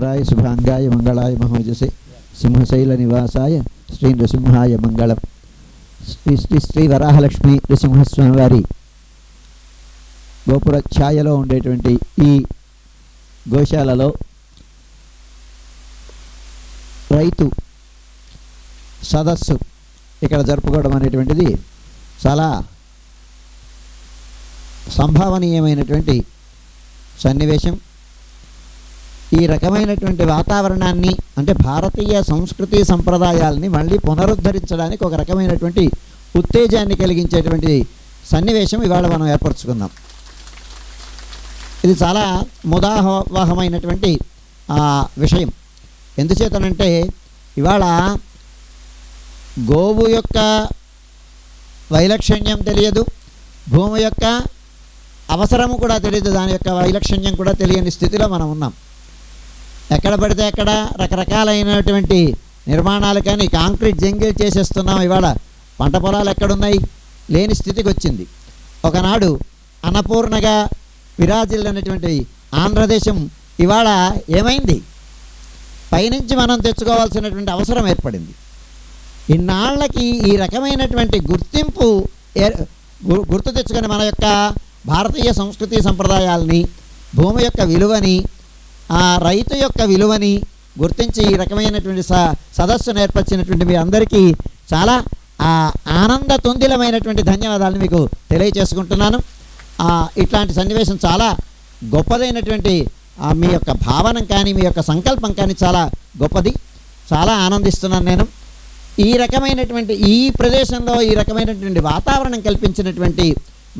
శ్రీధరాయ శుభాంగాయ మంగళాయ మహోజసే సింహశైల నివాసాయ శ్రీ నృసింహాయ మంగళం. శ్రీ శ్రీ శ్రీ వరాహలక్ష్మి నృసింహస్వామి వారి గోపుర ఛాయలో ఉండేటువంటి ఈ గోశాలలో రైతు సదస్సు ఇక్కడ జరుపుకోవడం అనేటువంటిది చాలా సంభావనీయమైనటువంటి సన్నివేశం. ఈ రకమైనటువంటి వాతావరణాన్ని అంటే భారతీయ సంస్కృతి సంప్రదాయాల్ని మళ్ళీ పునరుద్ధరించడానికి ఒక రకమైనటువంటి ఉత్తేజాన్ని కలిగించేటువంటి సన్నివేశం ఇవాళ మనం ఏర్పరచుకుందాం. ఇది చాలా ముదాహవాహమైనటువంటి విషయం. ఎందుచేతనంటే ఇవాళ గోవు యొక్క వైలక్షణ్యం తెలియదు భూమి యొక్క అవసరము కూడా తెలియదు దాని యొక్క వైలక్షణ్యం కూడా తెలియని స్థితిలో మనం ఉన్నాం. ఎక్కడ పడితే ఎక్కడ రకరకాలైనటువంటి నిర్మాణాలు కానీ కాంక్రీట్ జంగిల్ చేసేస్తున్నాం ఇవాళ. పంట పొలాలు ఎక్కడున్నాయి? లేని స్థితికి వచ్చింది. ఒకనాడు అన్నపూర్ణగా విరాజిల్లినటువంటి ఆంధ్రదేశం ఇవాళ ఏమైంది? పైనుంచి మనం తెచ్చుకోవాల్సినటువంటి అవసరం ఏర్పడింది. ఇన్నాళ్ళకి ఈ రకమైనటువంటి గుర్తింపు గుర్తు తెచ్చుకొని మన యొక్క భారతీయ సంస్కృతి సంప్రదాయాల్ని భూమి యొక్క విలువని ఆ రైతు యొక్క విలువని గుర్తించి ఈ రకమైనటువంటి స సదస్సును ఏర్పరిచినటువంటి మీ అందరికీ చాలా ఆ ఆనంద తుందిలమైనటువంటి ధన్యవాదాలను మీకు తెలియచేసుకుంటున్నాను. ఇట్లాంటి సన్నివేశం చాలా గొప్పదైనటువంటి మీ యొక్క భావనం కానీ మీ యొక్క సంకల్పం కానీ చాలా గొప్పది. చాలా ఆనందిస్తున్నాను నేను. ఈ రకమైనటువంటి ఈ ప్రదేశంలో ఈ రకమైనటువంటి వాతావరణం కల్పించినటువంటి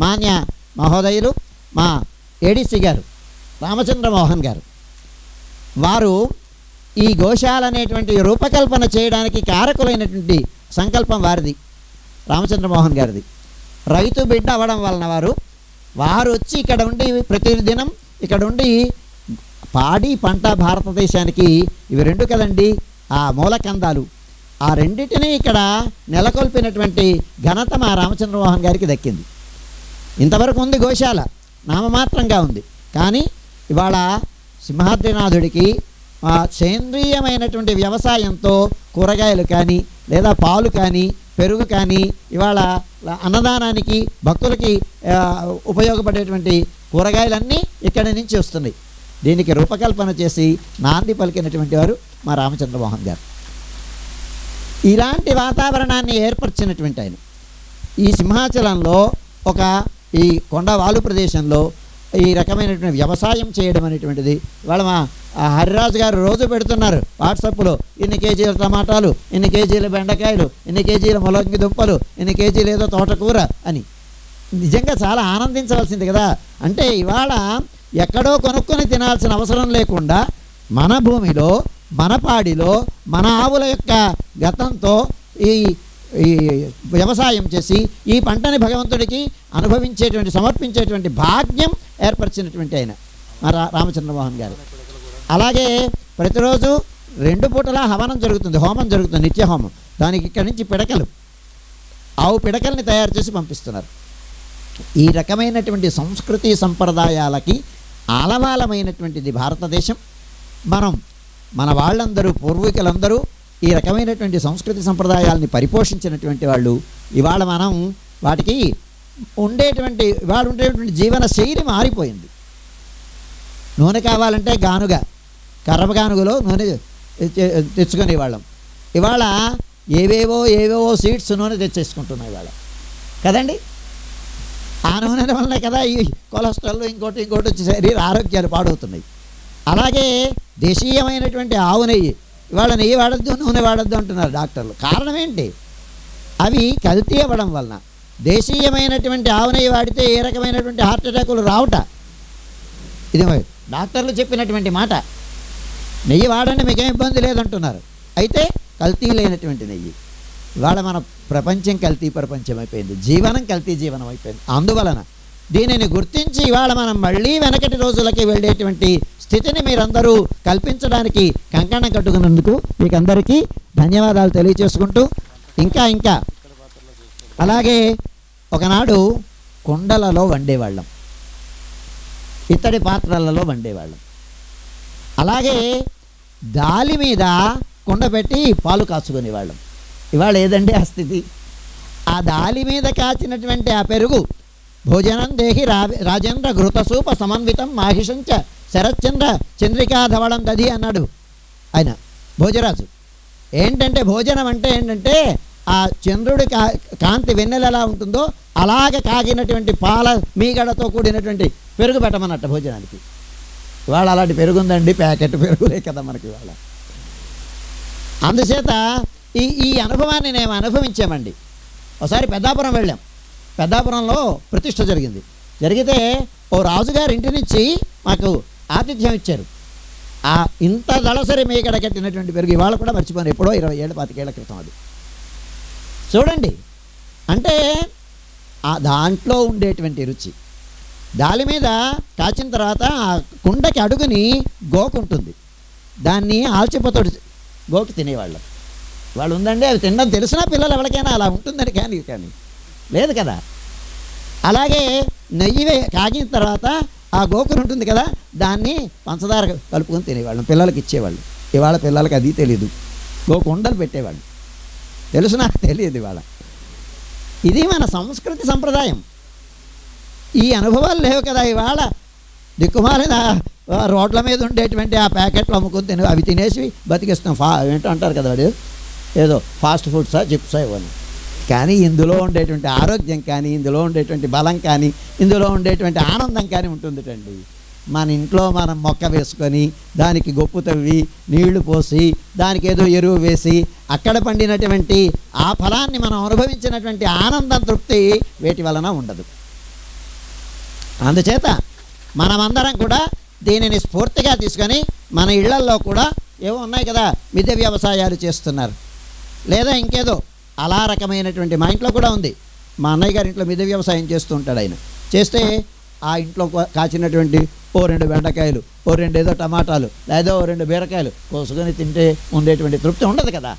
మాన్య మహోదయులు మా ఏడీసీ గారు రామచంద్ర మోహన్ గారు. వారు ఈ గోశాల అనేటువంటి రూపకల్పన చేయడానికి కారకులైనటువంటి సంకల్పం వారిది రామచంద్రమోహన్ గారిది. రైతు బిడ్డ అవ్వడం వలన వారు వారు వచ్చి ఇక్కడ ఉండి ప్రతిదినం ఇక్కడ ఉండి పాడి పంట భారతదేశానికి ఇవి రెండు కదండి ఆ మూలకందాలు. ఆ రెండింటినీ ఇక్కడ నెలకొల్పినటువంటి ఘనత మా రామచంద్రమోహన్ గారికి దక్కింది. ఇంతవరకు ఉంది గోశాల నామమాత్రంగా ఉంది. కానీ ఇవాళ సింహాద్రినాథుడికి సేంద్రీయమైనటువంటి వ్యవసాయంతో కూరగాయలు కానీ లేదా పాలు కానీ పెరుగు కానీ ఇవాళ అన్నదానానికి భక్తులకి ఉపయోగపడేటువంటి కూరగాయలన్నీ ఇక్కడి నుంచి వస్తున్నాయి. దీనికి రూపకల్పన చేసి నాంది పలికినటువంటి వారు మా రామచంద్రమోహన్ గారు. ఇలాంటి వాతావరణాన్ని ఏర్పరిచినటువంటి ఆయన. ఈ సింహాచలంలో ఒక ఈ కొండవాలు ప్రదేశంలో ఈ రకమైనటువంటి వ్యవసాయం చేయడం అనేటువంటిది వాళ్ళ మా హరిరాజు గారు రోజు పెడుతున్నారు వాట్సాప్లో. ఇన్ని కేజీల టమాటాలు ఇన్ని కేజీల బెండకాయలు ఇన్ని కేజీల ములంగి దుంపలు ఇన్ని కేజీలు ఏదో తోటకూర అని. నిజంగా చాలా ఆనందించవలసింది కదా. అంటే ఇవాళ ఎక్కడో కొనుక్కొని తినాల్సిన అవసరం లేకుండా మన భూమిలో మన పాడిలో మన ఆవుల యొక్క గతంతో ఈ ఈ వ్యవసాయం చేసి ఈ పంటని భగవంతుడికి అనుభవించేటువంటి సమర్పించేటువంటి భాగ్యం ఏర్పరిచినటువంటి ఆయన మా రా రామచంద్రమోహన్ గారు. అలాగే ప్రతిరోజు రెండు పూటలా హవనం జరుగుతుంది హోమం జరుగుతుంది నిత్య హోమం దానికి ఇక్కడి నుంచి పిడకలు. ఆవు పిడకల్ని తయారు చేసి పంపిస్తున్నారు. ఈ రకమైనటువంటి సంస్కృతి సంప్రదాయాలకి ఆలవాలమైనటువంటిది భారతదేశం. మనం మన వాళ్ళందరూ పూర్వీకులందరూ ఈ రకమైనటువంటి సంస్కృతి సంప్రదాయాల్ని పరిపోషించినటువంటి వాళ్ళు ఇవాళ మనం వాటికి ఉండేటువంటి వాడు ఉండేటువంటి జీవన శైలి మారిపోయింది. నూనె కావాలంటే గానుగ కర్రప గానుగలో నూనె తెచ్చుకునే వాళ్ళం ఇవాళ ఏవేవో ఏవేవో సీడ్స్ నూనె తెచ్చేసుకుంటున్నాయి ఇవాళ. కదండి? ఆ నూనె వల్లనే కదా ఈ కొలెస్ట్రాల్ ఇంకోటి ఇంకోటి వచ్చి శరీర ఆరోగ్యాలు పాడవుతున్నాయి. అలాగే దేశీయమైనటువంటి ఆవు నెయ్యి ఇవాళ నెయ్యి వాడద్దు నూనె వాడద్దు అంటున్నారు డాక్టర్లు. కారణం ఏంటి? అవి కల్తీ అవ్వడం వలన. దేశీయమైనటువంటి ఆవు నెయ్యి వాడితే ఏ రకమైనటువంటి హార్ట్ అటాకులు రావుట? ఇది డాక్టర్లు చెప్పినటువంటి మాట. నెయ్యి వాడండి మీకేం ఇబ్బంది లేదంటున్నారు. అయితే కల్తీ లేనటువంటి నెయ్యి. ఇవాళ మన ప్రపంచం కల్తీ ప్రపంచం అయిపోయింది. జీవనం కల్తీ జీవనం అయిపోయింది. అందువలన దీనిని గుర్తించి ఇవాళ మనం మళ్ళీ వెనకటి రోజులకి వెళ్ళేటువంటి స్థితిని మీరందరూ కల్పించడానికి కంకణం కట్టుకున్నందుకు మీకు అందరికీ ధన్యవాదాలు తెలియచేసుకుంటూ ఇంకా ఇంకా. అలాగే ఒకనాడు కుండలలో వండేవాళ్ళం. ఇత్తడి పాత్రలలో వండేవాళ్ళం. అలాగే దాలి మీద కుండ పెట్టి పాలు కాచుకునేవాళ్ళం. ఇవాళ ఏదండి ఆ స్థితి? ఆ దాలి మీద కాచినటువంటి ఆ పెరుగు భోజనం దేహి రా రాజేంద్ర ఘృతసూప సమన్వితం మాహిషంచ శరత్చంద్ర చంద్రికా ధవళం దది అన్నాడు ఆయన భోజరాజు. ఏంటంటే భోజనం అంటే ఏంటంటే ఆ చంద్రుడి కా కాంతి వెన్నెల ఎలా ఉంటుందో అలాగే కాగినటువంటి పాల మీగడతో కూడినటువంటి పెరుగు పెట్టమన్నట్ట భోజనానికి. ఇవాళ అలాంటి పెరుగుందండి ప్యాకెట్ పెరుగులే కదా మనకి ఇవాళ. అందుచేత ఈ ఈ అనుభవాన్ని మేము అనుభవించామండి. ఒకసారి పెద్దాపురం వెళ్ళాం. పెద్దాపురంలో ప్రతిష్ట జరిగింది. జరిగితే ఓ రాజుగారి ఇంటి నుంచి మాకు ఆతిథ్యం ఇచ్చారు. ఆ ఇంత దళసరి మీగడ కట్టినటువంటి పెరుగు ఇవాళ కూడా మర్చిపోయాను ఎప్పుడో ఇరవై ఏళ్ళ పాతికేళ్ళ క్రితం అది. చూడండి. అంటే ఆ దాంట్లో ఉండేటువంటి రుచి. దాని మీద కాచిన తర్వాత ఆ కుండకి అడుగుని గోకుంటుంది దాన్ని ఆల్చిపోతాడు గోకి తినేవాళ్ళం. వాళ్ళు ఉందండి అవి తినడం తెలిసినా పిల్లలు ఎవరికైనా అలా ఉంటుందని కానీ కానీ లేదు కదా. అలాగే నెయ్యి కాగిన తర్వాత ఆ గోకుని ఉంటుంది కదా దాన్ని పంచదార కలుపుకొని తినేవాళ్ళం. పిల్లలకి ఇచ్చేవాళ్ళు. ఇవాళ పిల్లలకి అది తెలియదు గోకు ఉండలు పెట్టేవాళ్ళు. తెలుసు నాకు తెలియదు ఇవాళ. ఇది మన సంస్కృతి సంప్రదాయం. ఈ అనుభవాలు లేవు కదా ఇవాళ. దిక్కుమాలిన రోడ్ల మీద ఉండేటువంటి ఆ ప్యాకెట్లు అమ్ముకుని తిని అవి తినేసి బతికిస్తాం. ఫా ఏంటో అంటారు కదా వాడు? ఏదో ఫాస్ట్ ఫుడ్సా చిప్సా ఇవ్వని కానీ ఇందులో ఉండేటువంటి ఆరోగ్యం కానీ ఇందులో ఉండేటువంటి బలం కానీ ఇందులో ఉండేటువంటి ఆనందం కానీ ఉంటుందిటండి. మన ఇంట్లో మనం మొక్క వేసుకొని దానికి గొప్పు తవ్వి నీళ్ళు పోసి దానికి ఏదో ఎరువు వేసి అక్కడ పండినటువంటి ఆ ఫలాన్ని మనం అనుభవించినటువంటి ఆనందం తృప్తి వేటి వలన ఉండదు. అందుచేత మనమందరం కూడా దీనిని స్ఫూర్తిగా తీసుకొని మన ఇళ్ళల్లో కూడా ఏవో ఉన్నాయి కదా మిద్దె వ్యవసాయాలు చేస్తున్నారు. లేదా ఇంకేదో అలా రకమైనటువంటి మా ఇంట్లో కూడా ఉంది. మా అన్నయ్య గారి ఇంట్లో మిద్దె వ్యవసాయం చేస్తూ ఉంటాడు ఆయన. చేస్తే ఆ ఇంట్లో కాచినటువంటి ఓ రెండు బెండకాయలు ఓ రెండు ఏదో టమాటాలు లేదా ఓ రెండు బీరకాయలు కోసుకొని తింటే ఉండేటువంటి తృప్తి ఉండదు కదా.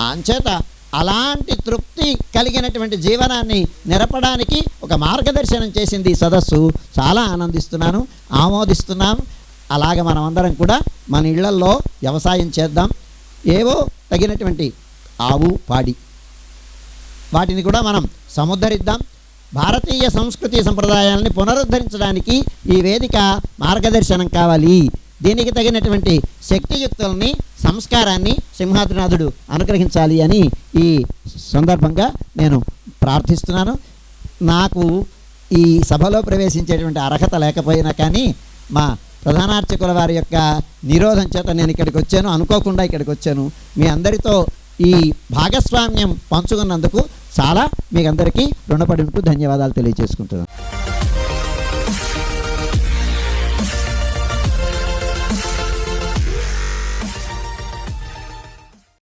అంచేత అలాంటి తృప్తి కలిగినటువంటి జీవనాన్ని నిరపడానికి ఒక మార్గదర్శనం చేసింది ఈ సదస్సు. చాలా ఆనందిస్తున్నాను ఆమోదిస్తున్నాం. మనం అందరం కూడా మన ఇళ్ళల్లో వ్యవసాయం చేద్దాం. ఏవో తగినటువంటి ఆవు పాడి. వాటిని కూడా మనం సముద్ధరిద్దాం. భారతీయ సంస్కృతి సంప్రదాయాలని పునరుద్ధరించడానికి ఈ వేదిక మార్గదర్శనం కావాలి. దీనికి తగినటువంటి శక్తియుక్తుల్ని సంస్కారాన్ని సింహాద్రినాథుడు అనుగ్రహించాలి అని ఈ సందర్భంగా నేను ప్రార్థిస్తున్నాను. నాకు ఈ సభలో ప్రవేశించేటువంటి అర్హత లేకపోయినా కానీ మా ప్రధానార్చకుల వారి యొక్క నిరోధం చేత నేను ఇక్కడికి వచ్చాను. అనుకోకుండా ఇక్కడికి వచ్చాను. మీ అందరితో ఈ భాగస్వామ్యం పంచుకున్నందుకు చాలా మీకు అందరికీ రుణపడి ఉంటూ ధన్యవాదాలు తెలియజేసుకుంటున్నాను.